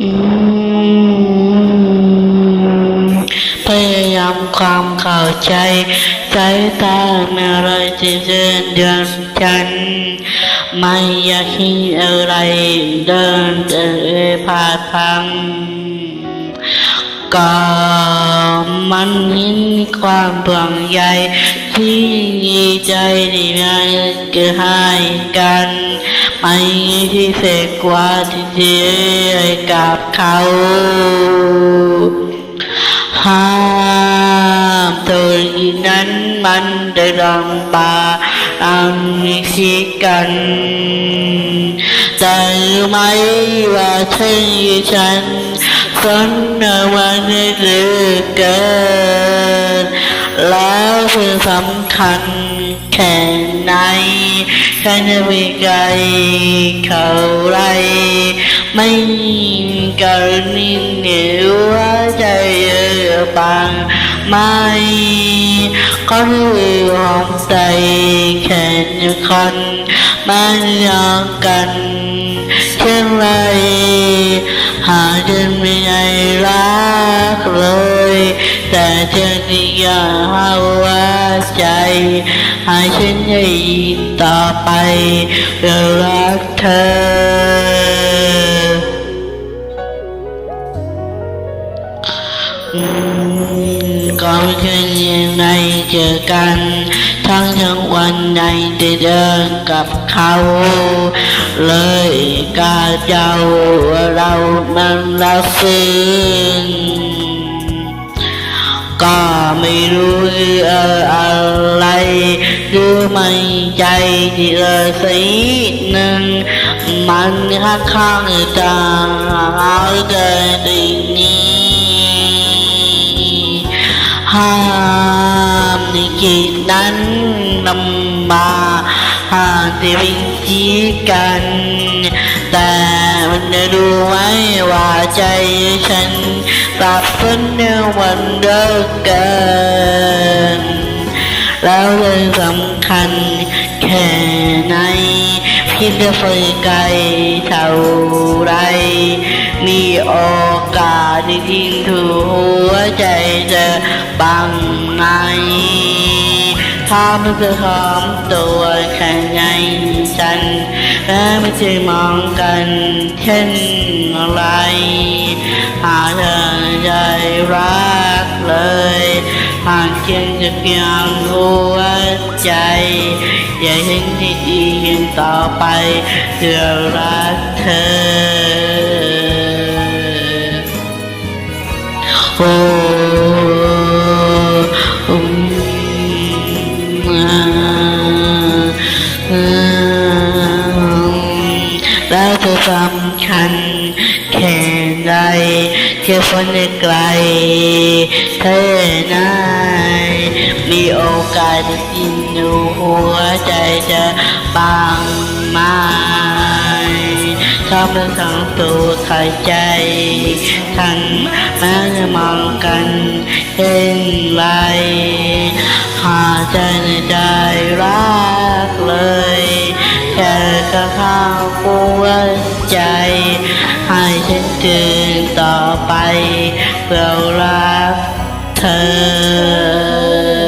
พยายามความเข้าใจใจตาเมื่อไรจะเดินเดินฉัน ไม่อยากให้อะไรเดินเดินผ่านพังก็มันเห็นความเบื่วงใยที่ใจที่มันเกิดให้กัน ไม่ที่เศษกว่าที่เจกับเขาห้ามตัวนั้นมันได้ลำบากอันมีสิกันแต่ไหมว่าเธอฉันสนวันเหลือเกินแล้วเพื่อสำคัญแค่ไหน แค่จะไม่ไกลเขาไรไม่การนิ่งเหนียวใจเออบางไม่ก็รู้หอมใจแค่หนึ่งคนมันยอกกันเช่นไรหาจนไม่ได้รักเลย แต่เธอที่อยาหาว่าใจให้ฉันได้ยินต่อไปเพื่อรักเธออืมก็ไม่เคยยังไงเจอกัน ทั้งทั้งวันในได้เดินกับเขา เลยกาเจ้าเรามันรักซึ้ง ก็ไม่รู้เอออะไรหรือไม่ใจที่เออสีหนึ่ง มันข้างข้างตาเอาเดินดีนี้ห้ามในกิจนั้นนำมาหาที่วิธีกัน แต่มันจะรู้ไว้ว่าใจฉันสับสนในวันเลิกเกิน แล้วเลยสำคัญแค่ไหนพี่จะเฟยไกลเท่าไร มีโอกาสได้ทิ้งถูหัวใจจะบังไงถ้ามันจะหอมตัวแค่ไงฉัน และไม่เคยมองกันเช่นไร หาเธอใจรักเลยหากเพียงจะเพียงหัวใจ อย่าเห็นที่ดีกันต่อไปเพื่อรักเธอโแล้วจะสำคัญแค่ใดเที่ยวฝันไกลเธอไหนมีโอกาสยินดูหัวใจจะบางไหมชอบเรื่องของตัวใครใจทั้งแม้จะมองกันเช่นไรหาใจในใจรักเลย เธอก็ข้าวหัวใจ ให้ฉันเดินต่อไปเพื่อรักเธอ